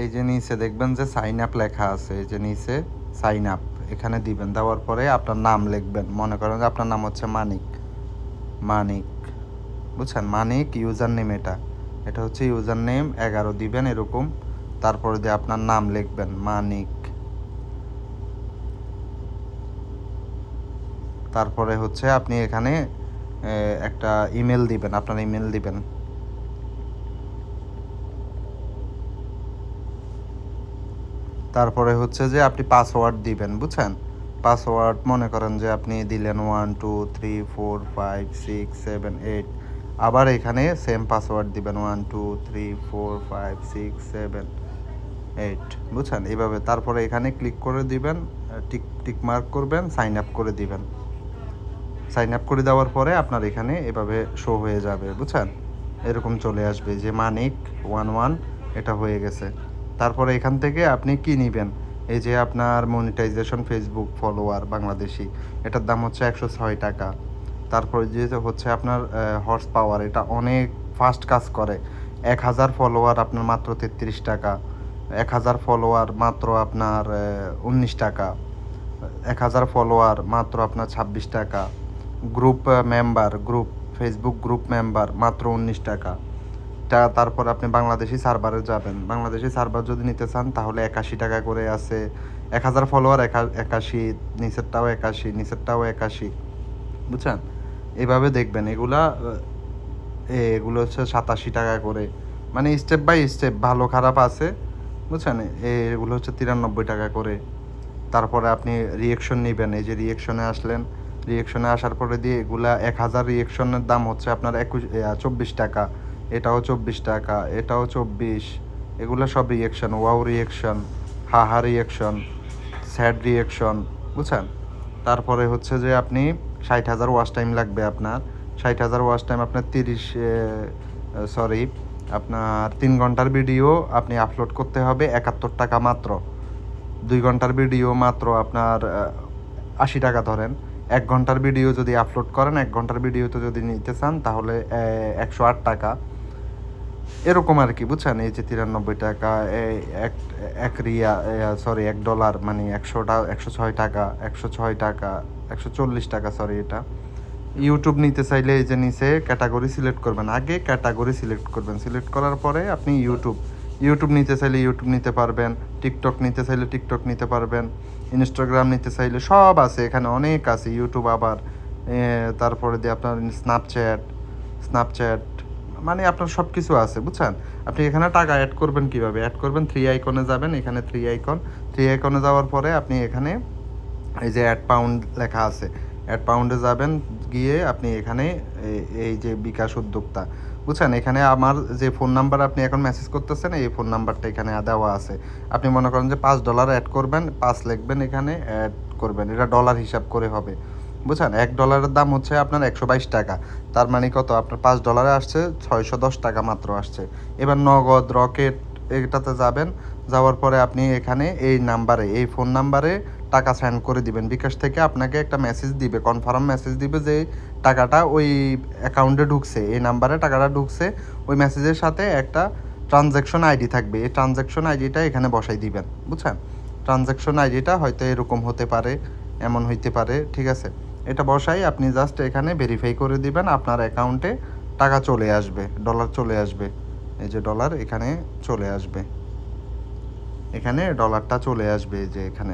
এই যে নিচে দেখবেন যে সাইন আপ লেখা আছে, এই যে নিচে সাইন আপ এখানে দিবেন। দেওয়ার পরে আপনার নাম লিখবেন। মনে করেন যে আপনার নাম হচ্ছে মানিক। মানিক। বুঝছেন? মানিক ইউজার নেম এটা। এটা হচ্ছে ইউজার নেম এগারো দিবেন এরকম। তারপরে দিয়ে আপনার নাম লিখবেন, মানিক। তারপরে হচ্ছে আপনি এখানে একটা ইমেল দিবেন, আপনার ইমেল দিবেন। তারপরে হচ্ছে যে আপনি পাসওয়ার্ড দিবেন, বুঝছেন? পাসওয়ার্ড মনে করেন যে আপনি দিলেন one two three four five six seven eight আবার এখানে সেম পাসওয়ার্ড দিবেন one two three four five six seven eight বুঝছেন? এইভাবে তারপরে এখানে ক্লিক করে দিবেন টিক টিক মার্ক করবেন সাইন আপ করে দিবেন। সাইন আপ করে দেওয়ার পরে আপনার এখানে এভাবে শো হয়ে যাবে, বুঝছেন? এরকম চলে আসবে যে মানিক ওয়ান ওয়ান এটা হয়ে গেছে। তারপরে এখান থেকে আপনি কি নেবেন? এই যে আপনার মনিটাইজেশন ফেসবুক ফলোয়ার বাংলাদেশি, এটার দাম হচ্ছে একশো ছয় টাকা। তারপরে যে হচ্ছে আপনার হর্স পাওয়ার এটা অনেক ফাস্ট কাজ করে। এক হাজার ফলোয়ার আপনার মাত্র তেত্রিশ টাকা। এক হাজার ফলোয়ার মাত্র আপনার উনিশ টাকা। এক হাজার ফলোয়ার মাত্র আপনার ছাব্বিশ টাকা। Group member group Facebook group member মাত্র উনিশ টাকা। তা তারপর আপনি বাংলাদেশি সার্ভারে যাবেন। বাংলাদেশি সার্ভার যদি নিতে চান, তাহলে একাশি টাকা করে আছে। এক হাজার ফলোয়ার একাশি, নিচেরটাও একাশি নিচেরটাও একাশি। বুঝছেন? এভাবে দেখবেন, এগুলা এগুলো হচ্ছে সাতাশি টাকা করে। মানে স্টেপ বাই স্টেপ ভালো খারাপ আছে, বুঝছেন? এগুলো হচ্ছে তিরানব্বই টাকা করে। তারপরে আপনি রিয়েকশন নেবেন, এই যে রিয়েকশনে আসলেন। রিয়েকশনে আসার পরে দিয়ে এগুলা এক হাজার রিয়েকশনের দাম হচ্ছে আপনার একুশ চব্বিশ টাকা। এটাও চব্বিশ টাকা, এটাও চব্বিশ। এগুলো সব reaction wow reaction haha reaction sad reaction বুঝছেন? তারপরে হচ্ছে যে আপনি ষাট হাজার ওয়াশ টাইম লাগবে আপনার। ষাট হাজার ওয়াশ টাইম আপনার তিরিশ সরি আপনার তিন ঘণ্টার ভিডিও আপনি আপলোড করতে হবে একাত্তর টাকা মাত্র। দুই ঘণ্টার ভিডিও মাত্র আপনার আশি টাকা ধরেন। এক ঘণ্টার ভিডিও যদি আপলোড করেন, এক ঘণ্টার ভিডিওতে যদি নিতে চান তাহলে একশো আট টাকা। এরকম আর কি, বুঝছেন? এই যে তিরানব্বই টাকা এক এক রিয়া সরি এক ডলার মানে একশোটা একশো ছয় টাকা, একশো ছয় টাকা, একশো চল্লিশ টাকা সরি এটা। ইউটিউব নিতে চাইলে এই যে নিচে ক্যাটাগরি সিলেক্ট করবেন। আগে ক্যাটাগরি সিলেক্ট করবেন। সিলেক্ট করার পরে আপনি ইউটিউব ইউটিউব নিতে চাইলে ইউটিউব নিতে পারবেন টিকটক নিতে চাইলে টিকটক নিতে পারবেন ইনস্টাগ্রাম নিতে চাইলে সব আছে, এখানে অনেক আছে। ইউটিউব আবার তারপরে দিয়ে আপনার স্ন্যাপচ্যাট স্ন্যাপচ্যাট মানে আপনার সব কিছু আছে, বুঝছেন? আপনি এখানে টাকা অ্যাড করবেন কীভাবে? অ্যাড করবেন থ্রি আইকনে যাবেন, এখানে থ্রি আইকন থ্রি আইকনে যাওয়ার পরে আপনি এখানে এই যে অ্যাড পাউন্ড লেখা আছে অ্যাড পাউন্ডে যাবেন, গিয়ে আপনি এখানে এই- যে বিকাশ উদ্যোক্তা, বুঝছেন? এখানে আমার যে ফোন নাম্বার আপনি এখন মেসেজ করতেছেন, এই ফোন নাম্বারটা এখানে দেওয়া আছে। আপনি মনে করেন যে পাঁচ ডলার অ্যাড করবেন, পাঁচ লিখবেন এখানে অ্যাড করবেন। এটা ডলার হিসাব করে হবে। বুঝছেন? এক ডলারের দাম হচ্ছে আপনার একশো বাইশ টাকা। তার মানে কত? আপনার পাঁচ ডলারে আসছে, ছয়শো দশ টাকা মাত্র আসছে। এবার নগদ, রকেট, এটাতে যাবেন। যাওয়ার পরে আপনি এখানে এই নাম্বারে, এই ফোন নাম্বারে টাকা সেন্ড করে দিবেন। বিকাশ থেকে আপনাকে একটা মেসেজ দিবে কনফার্ম মেসেজ দিবে যে টাকাটা ওই অ্যাকাউন্টে ঢুকছে। এই নাম্বারে টাকাটা ঢুকছে, ওই মেসেজের সাথে একটা ট্রানজ্যাকশন আইডি থাকবে। এই ট্রানজ্যাকশন আইডিটা এখানে বসাই দিবেন, বুঝছেন? ট্রানজ্যাকশন আইডিটা হয়তো এরকম হতে পারে, এমন হইতে পারে, ঠিক আছে? এটা বসাই, আপনি জাস্ট এখানে ভেরিফাই করে দিবেন আপনার অ্যাকাউন্টে টাকা চলে আসবে ডলার চলে আসবে। এই যে ডলার এখানে চলে আসবে। এখানে ডলারটা চলে আসবে যে এখানে।